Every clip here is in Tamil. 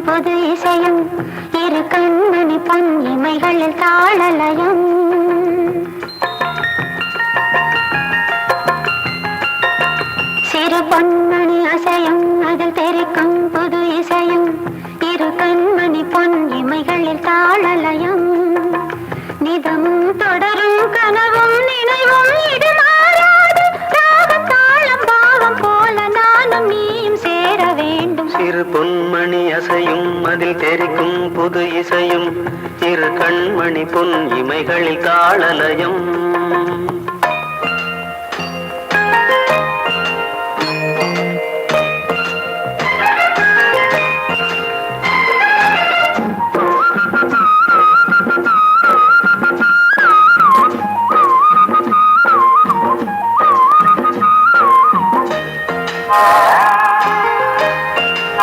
புது இசையும் இரு கண்மணி பொன் இமைகளில் தாழலயம். சிறு பொன்மணி அசையும் அதில் தெரிக்கும் புது இசையும் இரு கண்மணி பொன் இமைகளில் தாழலயம். நிதமும் தொட தெறிக்கும் புது இசையும் இரு கண்மணி பொன் இமைகளில் தாளலயம்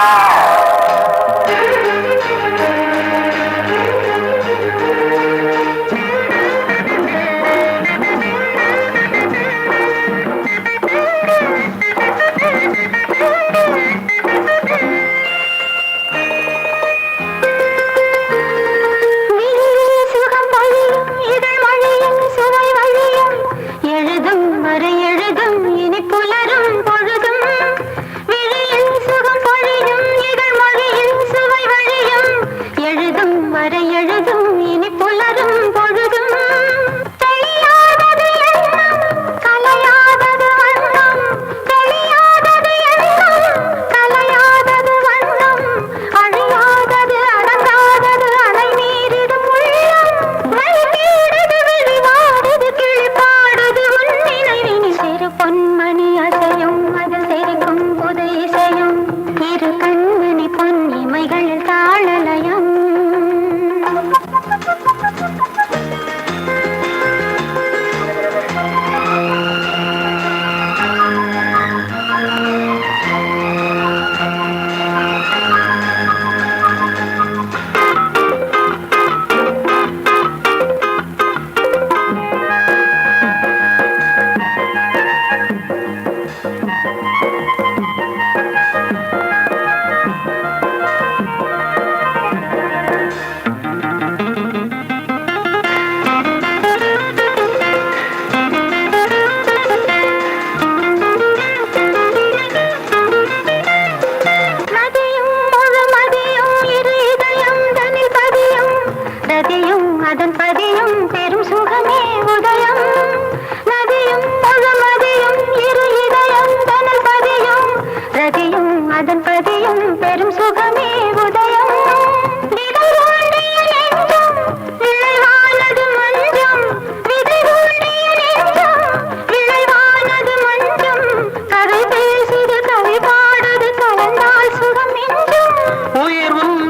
Ah!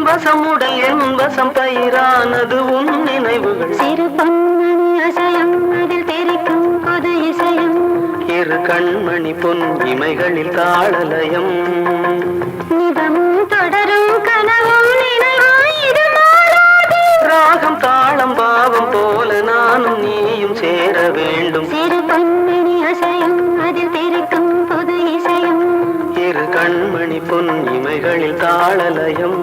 வசமுடல் என் வசம். பயிரானது உன் நினைவுகள். சிறு கண்மணி பொன் இமைகளில் தாளலயம் தொடரும் கனவும் ராகம் தாளம் பாவம் போல நானும் நீயும் சேர வேண்டும். சிறு பொன்மணி அசையும் அதில் தெரிக்கும் புது இசையும். இரு கண்மணி பொன் இமைகளில் தாளலயம்